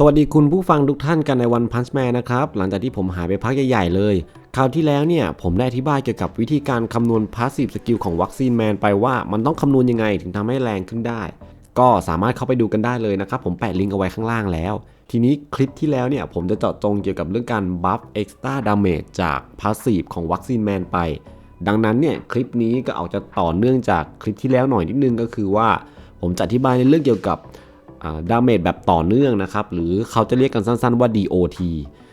สวัสดีคุณผู้ฟังทุกท่านกันในวันพันช์แมนนะครับ หลังจากที่ผมหายไปพักใหญ่ๆเลย คราวที่แล้วเนี่ย ผมได้อธิบายเกี่ยวกับวิธีการคำนวณพาสซีฟสกิลของวัคซีนแมนไปว่ามันต้องคำนวณยังไงถึงทำให้แรงขึ้นได้ ก็สามารถเข้าไปดูกันได้เลยนะครับ ผมแปะลิงก์เอาไว้ข้างล่างแล้ว ทีนี้คลิปที่แล้วเนี่ย ผมจะเจาะจงเกี่ยวกับเรื่องการบัฟเอ็กซ์ต้าดาเมจจากพาสซีฟของวัคซีนแมนไป ดังนั้นเนี่ยคลิปนี้ก็อาจจะต่อเนื่องจากคลิปที่แล้วหน่อยนิดนึงก็คือว่า ผมจะอธิบายในเรื่องเกี่ยวกับ ดาเมจแบบต่อเนื่องนะครับ หรือเขาจะเรียกกันสั้นๆว่า DOT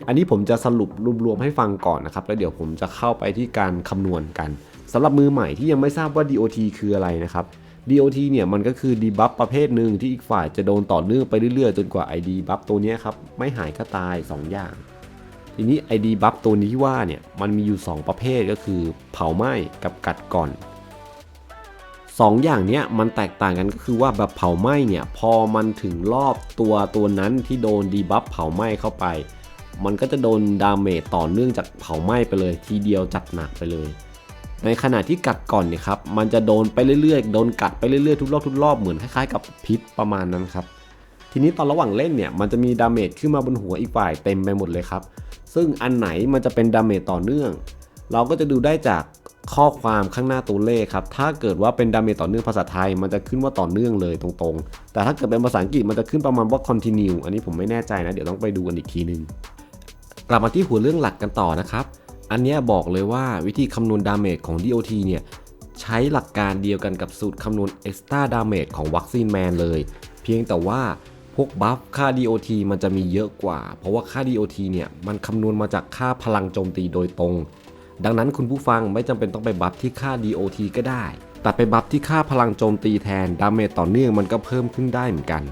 อันนี้ผมจะสรุปรวมๆให้ฟังก่อนนะครับ แล้วเดี๋ยวผมจะเข้าไปที่การคำนวณกันสำหรับมือใหม่ที่ยังไม่ทราบว่า DOT คืออะไรนะครับ DOT เนี่ยมันก็คือ debuff ประเภทหนึ่งที่อีกฝ่ายจะโดนต่อเนื่องไปเรื่อยๆ จนกว่า ID buff ตัวนี้ครับไม่หายก็ตาย 2 อย่าง ทีนี้ ID buff ตัวนี้ที่ว่าเนี่ยมันมีอยู่ 2 ประเภทก็คือ เผาไหม้กับกัดก่อน สองอย่างเนี้ยมันแตกต่างกันก็คือว่าแบบเผาไหม้เนี่ยพอมันถึงรอบตัวตัวนั้นที่โดนดีบัฟเผาไหม้เข้าไป มันก็จะโดนดาเมจต่อเนื่องจากเผาไหม้ไปเลย ทีเดียวจัดหนักไปเลย ในขณะที่กัดก่อนเนี่ยครับมันจะโดนไปเรื่อยๆโดนกัดไปเรื่อยๆทุกรอบทุกรอบเหมือนคล้ายๆ กับพิษประมาณนั้นครับทีนี้ตอนระหว่างเล่นเนี่ยมันจะมีดาเมจขึ้นมาบนหัวอีกฝ่ายเต็มไปหมดเลยครับซึ่งอันไหนมันจะเป็นดาเมจต่อเนื่อง เราก็จะดูได้จาก ข้อความข้างหน้าตัวเลขครับ ถ้าเกิดว่าเป็นดาเมจต่อเนื่องภาษาไทย มันจะขึ้นว่าต่อเนื่องเลยตรงๆ แต่ถ้าเกิดเป็นภาษาอังกฤษมันจะขึ้นประมาณว่า continue อันนี้ผมไม่แน่ใจนะ เดี๋ยวต้องไปดูกันอีกทีนึง กลับมาที่หัวเรื่องหลักกันต่อนะครับ อันนี้บอกเลยว่าวิธีคำนวณดาเมจของ DOT เนี่ยใช้หลักการเดียวกันกับสูตรคำนวณ extra damage ของวัคซีนแมนเลย เพียงแต่ว่าพวกบัฟค่า DOT มันจะมีเยอะกว่า เพราะว่าค่า DOT เนี่ยมันคำนวณมาจากค่าพลังโจมตีโดยตรง ดังนั้นคุณผู้ฟังไม่จำเป็นต้องไปบัฟที่ค่า DOT ก็ได้ แต่ไปบัฟที่ค่าพลังโจมตีแทน ดาเมจต่อเนื่องมันก็เพิ่มขึ้นได้เหมือนกัน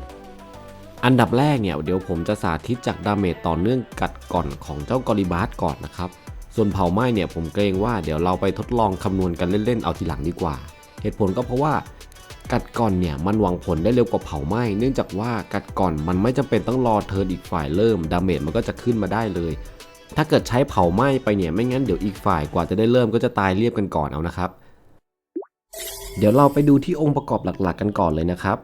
อันดับแรกเนี่ยเดี๋ยวผมจะสาธิตจากดาเมจต่อเนื่องกัดก่อนของเจ้ากอริบาสก่อนนะครับ ส่วนเผาไหม้เนี่ยผมเกรงว่าเดี๋ยวเราไปทดลองคำนวณกันเล่นๆเอาทีหลังดีกว่า เหตุผลก็เพราะว่ากัดก่อนเนี่ยมันหวังผลได้เร็วกว่าเผาไหม้เนื่องจากว่ากัดก่อนมันไม่จำเป็นต้องรอเทิร์นอีกฝ่ายเริ่มดาเมจมันก็จะขึ้นมาได้เลย ถ้าเกิดใช้เผาไหม้ไปเนี่ยไม่งั้นเดี๋ยวอีกฝ่ายกว่าจะได้เริ่มก็จะตายเรียบกันก่อนเอานะครับ เดี๋ยวเราไปดูที่องค์ประกอบหลักๆ กันก่อนเลยนะครับ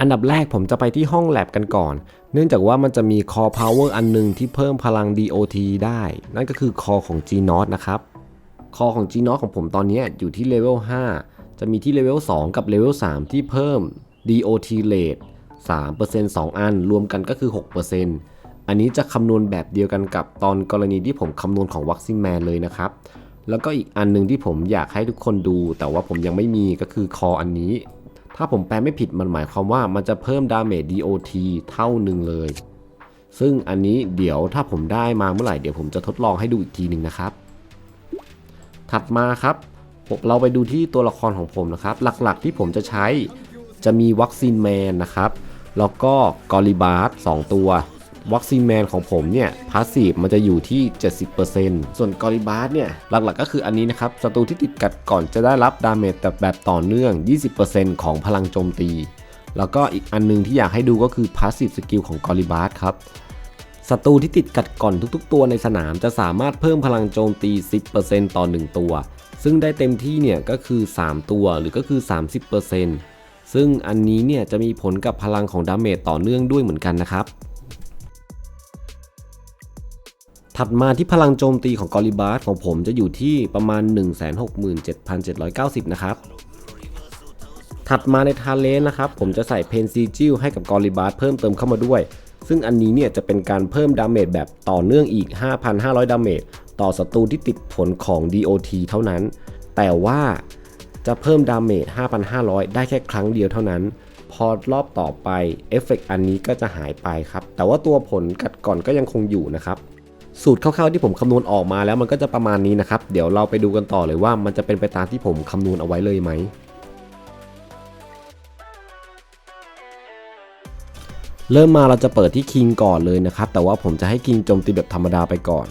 อันดับแรกผมจะไปที่ห้องแลบกันก่อน เนื่องจากว่ามันจะมี Core Power อันหนึงที่เพิ่มพลัง DOT ได้ นั่นก็คือ Core ของ g n o t นะครับ Core ของ g n o t ของผมตอนนี้อยู่ที่เลเวล5จะมีที่เลเวล2กับเลเวล3ที่เพิ่ม DOT rate 3% 2 อัน รวมกันก็คือ 6% อันนี้จะคำนวณแบบเดียวกันกับตอนกรณีที่ผมคำนวณของวัคซีนแมนเลยนะครับ แล้วก็อีกอันหนึงที่ผมอยากให้ทุกคนดู แต่ว่าผมยังไม่มีก็คือคออันนี้ ถ้าผมแปลไม่ผิดมันหมายความว่ามันจะเพิ่มดาเมจ DOT เท่าหนึ่งเลย ซึ่งอันนี้เดี๋ยวถ้าผมได้มาเมื่อไหร่เดี๋ยวผมจะทดลองให้ดูอีกทีหนึ่งนะครับ ถัดมาครับเราไปดูที่ตัวละครของผมนะครับ หลักๆที่ผมจะใช้จะมีวัคซีนแมนนะครับ แล้วก็กอริบาร์สองตัว วัคซีนแมนของผมเนี่ยพาสซีฟมันจะอยู่ที่ 70%ส่วนกอริบาร์เนี่ยหลักๆก็คืออันนี้นะครับศัตรูที่ติดกัดก่อนจะได้รับดาเมจแต่แบบต่อเนื่อง 20%ของพลังโจมตี แล้วก็อีกอันนึงที่อยากให้ดูก็คือพาสซีฟสกิลของกอริบาร์ครับศัตรูที่ติดกัดก่อนทุกๆ ตัวในสนามจะสามารถเพิ่มพลังโจมตี 10%ต่อ 1 ตัว ซึ่งได้เต็มที่เนี่ยก็คือ 3 ตัวหรือก็คือ 30%ซึ่งอันนี้เนี่ยจะมีผลกับพลังของดาเมจต่อเนื่องด้วยเหมือนกันนะครับ ถัดมาที่พลังโจมตีของกอริบาสของผมจะอยู่ที่ประมาณ 167,790 นะครับ ถัดมาในทาเลนนะครับ ผมจะใส่เพนซีจิลให้กับกอริบาสเพิ่มเติมเข้ามาด้วย ซึ่งอันนี้เนี่ยจะเป็นการเพิ่มดาเมจแบบต่อเนื่องอีก 5,500 ดาเมจต่อศัตรูที่ติดผลของ DOT เท่านั้น แต่ว่าจะเพิ่มดาเมจ 5,500 ได้แค่ครั้งเดียวเท่านั้น พอรอบต่อไปเอฟเฟกอันนี้ก็จะหายไปครับ แต่ว่าตัวผลกัดก่อนก็ยังคงอยู่นะครับ สูตรคร่าวๆที่ผมคำนวณออกมาแล้วมันก็จะประมาณนี้นะครับ เดี๋ยวเราไปดูกันต่อเลยว่ามันจะเป็นไปตามที่ผมคำนวณเอาไว้เลยไหมเริ่มมาเราจะเปิดที่คิงก่อนเลยนะครับ แต่ว่าผมจะให้คิงโจมตีแบบธรรมดาไปก่อน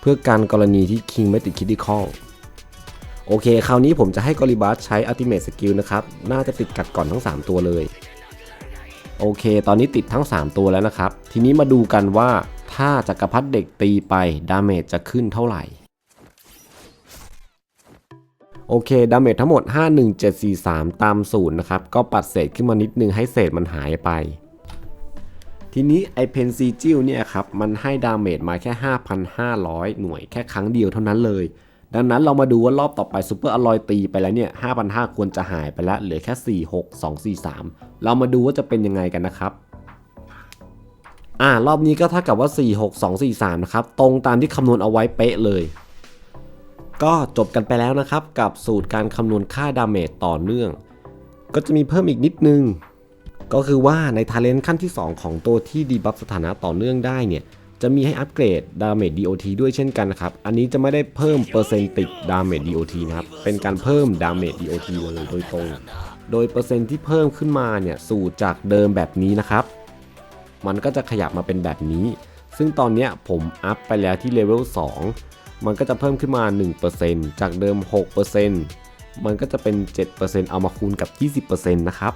เพื่อการกรณีที่คิงไม่ติดคิดดิคอลโอเค คราวนี้ผมจะให้กอริบัสใช้อัลติเม e สกิลนะครับ น่าจะติดกัดก่อนทั้ง 3 ตัวเลย โอเค ตอนนี้ติดทั้ง 3 ตัวแล้วนะครับ ทีนี้มาดูกันว่า ถ้าจักรพรรดิเด็กตีไปดาเมจจะขึ้นเท่าไหร่ โอเค ดาเมจทั้งหมด 51743 ตามศูนย์นะครับ ก็ปัดเศษขึ้นมานิดนึงให้เศษมันหายไป ทีนี้ไอเพนซีจิลเนี่ยครับ มันให้ดาเมจมาแค่ 5,500 หน่วยแค่ครั้งเดียวเท่านั้นเลย ดังนั้นเรามาดูว่ารอบต่อไปซูเปอร์อลอยตีไปแล้วเนี่ย5,500 ควรจะหายไปแล้วเหลือแค่ 4 6 2 4 3 เรามาดูว่าจะเป็นยังไงกันนะครับ อ่ารอบนี้ก็เท่ากับว่า 4 6 2 4 3 นะครับ ตรงตามที่คำนวณเอาไว้เป๊ะเลย ก็จบกันไปแล้วนะครับ กับสูตรการคำนวณค่าดาเมจต่อเนื่อง ก็จะมีเพิ่มอีกนิดนึง ก็คือว่าในทาเลนต์ขั้นที่ 2 ของตัวที่ดีบัฟสถานะต่อเนื่องได้เนี่ย จะมีให้อัปเกรดดาเมจ DOT ด้วยเช่นกันนะครับ อันนี้จะไม่ได้เพิ่มเปอร์เซ็นต์ติดดาเมจ DOT นะครับ เป็นการเพิ่มดาเมจ DOT เลยโดยตรง โดยเปอร์เซ็นต์ที่เพิ่มขึ้นมาเนี่ย สูตรจากเดิมแบบนี้นะครับ มันก็จะขยับมาเป็นแบบนี้ ซึ่งตอนนี้ผมอัพไปแล้วที่เลเวล2 มันก็จะเพิ่มขึ้นมา 1%จากเดิม 6%มันก็จะเป็น 7%เอามาคูณกับ 20%นะครับ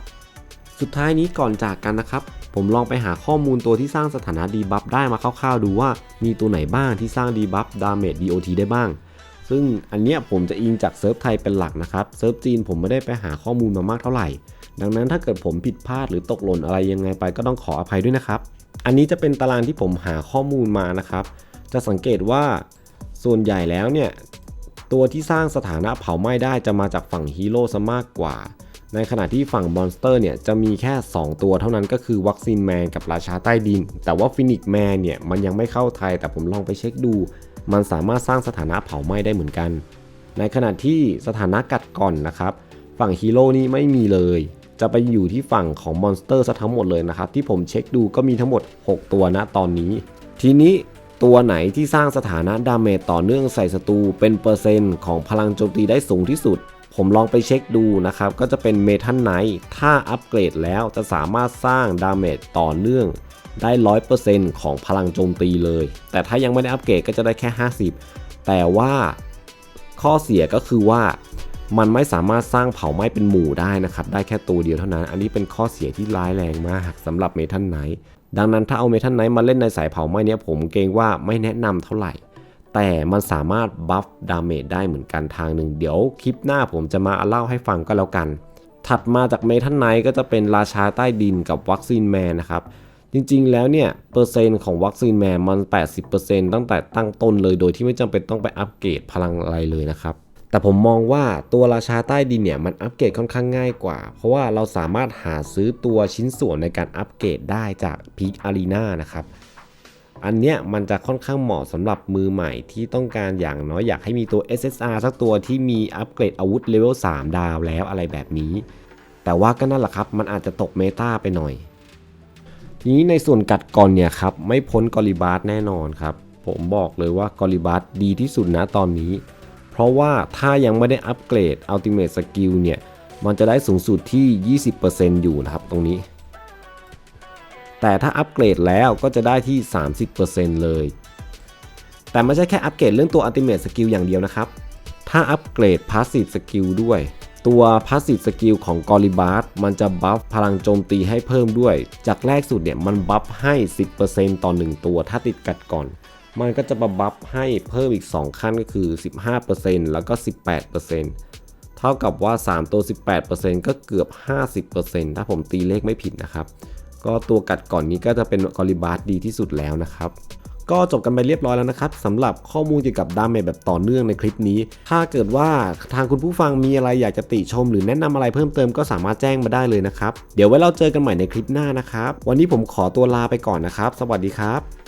สุดท้ายนี้ก่อนจากกันนะครับ ผมลองไปหาข้อมูลตัวที่สร้างสถานะดีบัฟได้มาคร่าวๆดูว่ามีตัวไหนบ้างที่สร้างดีบัฟดาเมจ DOT ได้บ้างซึ่งอันเนี้ยผมจะอิงจากเซิร์ฟไทยเป็นหลักนะครับ เซิร์ฟจีนผมไม่ได้ไปหาข้อมูลมามากเท่าไหร่ ดังนั้นถ้าเกิดผมผิดพลาดหรือตกหล่นอะไรยังไงไปก็ต้องขออภัยด้วยนะครับ อันนี้จะเป็นตารางที่ผมหาข้อมูลมานะครับ จะสังเกตว่าส่วนใหญ่แล้วเนี่ยตัวที่สร้างสถานะเผาไหม้ได้จะมาจากฝั่งฮีโร่ซะมากกว่า ในขณะที่ฝั่งมอนสเตอร์เนี่ยจะมีแค่ 2 ตัวเท่านั้นก็คือวัคซีนแมนกับราชาใต้ดิน แต่ว่าฟินิกแมนเนี่ยมันยังไม่เข้าไทย แต่ผมลองไปเช็คดู มันสามารถสร้างสถานะเผาไหม้ได้เหมือนกัน ในขณะที่สถานะกัดก่อนนะครับ ฝั่งฮีโร่นี่ไม่มีเลย จะไปอยู่ที่ฝั่งของมอนสเตอร์ซะทั้งหมดเลยนะครับ ที่ผมเช็คดูก็มีทั้งหมด 6 ตัวนะตอนนี้ ทีนี้ตัวไหนที่สร้างสถานะดาเมจต่อเนื่องใส่ศัตรูเป็นเปอร์เซ็นต์ของพลังโจมตีได้สูงที่สุด ผมลองไปเช็คดูนะครับ ก็จะเป็นเมทัลไนท์ถ้าอัปเกรดแล้วจะสามารถสร้างดาเมจต่อเนื่องได้100%ของพลังโจมตีเลย แต่ถ้ายังไม่ได้อัปเกรดก็จะได้แค่ 50 แต่ว่าข้อเสียก็คือว่า มันไม่สามารถสร้างเผาไหม้เป็นหมู่ได้นะครับ ได้แค่ตัวเดียวเท่านั้น อันนี้เป็นข้อเสียที่ร้ายแรงมากสำหรับเมทัลไนท์ดังนั้นถ้าเอาเมทัลไนท์มาเล่นในสายเผาไหม้นี้ผมเกรงว่าไม่แนะนำเท่าไหร่ แต่มันสามารถบัฟดาเมจได้เหมือนกันทางหนึ่ง เดี๋ยวคลิปหน้าผมจะมาเล่าให้ฟังก็แล้วกัน ถัดมาจากเมทัลไนท์ก็จะเป็นราชาใต้ดินกับวัคซีนแมนนะครับจริงๆ แล้วเนี่ยเปอร์เซ็นต์ของวัคซีนแมนมัน 80%ตั้งแต่ตั้งต้นเลยโดยที่ไม่จำเป็นต้องไปอัปเกรดพลังอะไรเลยนะครับ แต่ผมมองว่าตัวราชาใต้ดินเนี่ยมันอัปเกรดค่อนข้างง่ายกว่า เพราะว่าเราสามารถหาซื้อตัวชิ้นส่วนในการอัปเกรดได้จากพีคอารีนานะครับ อันเนี้ยมันจะค่อนข้างเหมาะสำหรับมือใหม่ที่ต้องการอย่างน้อยอยากให้มีตัว SSR สักตัวที่มีอัปเกรดอาวุธเลเวล3 ดาวแล้วอะไรแบบนี้ แต่ว่าก็นั่นแหละครับ มันอาจจะตกเมตาไปหน่อย ทีนี้ในส่วนกัดกรเนี่ยครับไม่พ้นกอริบาสแน่นอนครับ ผมบอกเลยว่ากอริบาสดีที่สุดนะตอนนี้ ราะว่าถ้ายังไม่ได้อัปเกรด Ultimate Skill เนี่ย มันจะได้สูงสุดที่ 20%อยู่นะครับตรงนี้ แต่ถ้าอัปเกรดแล้วก็จะได้ที่ 30%เลย แต่ไม่ใช่แค่อัปเกรดเรื่องตัว Ultimate Skill อย่างเดียวนะครับ ถ้าอัปเกรด Passive Skill ด้วย ตัว Passive Skill ของ g o l i b a r มันจะบัฟพลังโจมตีให้เพิ่มด้วย จากแรกสุดเนี่ยมันบัฟให้ 10%ต่อ 1 ตัวถ้าติดกัดก่อน มันก็จะมาบัฟให้เพิ่มอีก 2 ขั้นก็คือ 15%แล้วก็ 18%เท่ากับว่า 3 ตัว 18%ก็เกือบ 50%ถ้าผมตีเลขไม่ผิดนะครับ ก็ตัวกัดก่อนนี้ก็จะเป็นกอริบาสดีที่สุดแล้วนะครับก็จบกันไปเรียบร้อยแล้วนะครับสำหรับข้อมูลเกี่ยวกับดาเมจแบบต่อเนื่องในคลิปนี้ ถ้าเกิดว่าทางคุณผู้ฟังมีอะไรอยากจะติชม หรือแนะนำอะไรเพิ่มเติมก็สามารถแจ้งมาได้เลยนะครับ เดี๋ยวไว้เราเจอกันใหม่ในคลิปหน้านะครับ วันนี้ผมขอตัวลาไปก่อนนะครับ สวัสดีครับ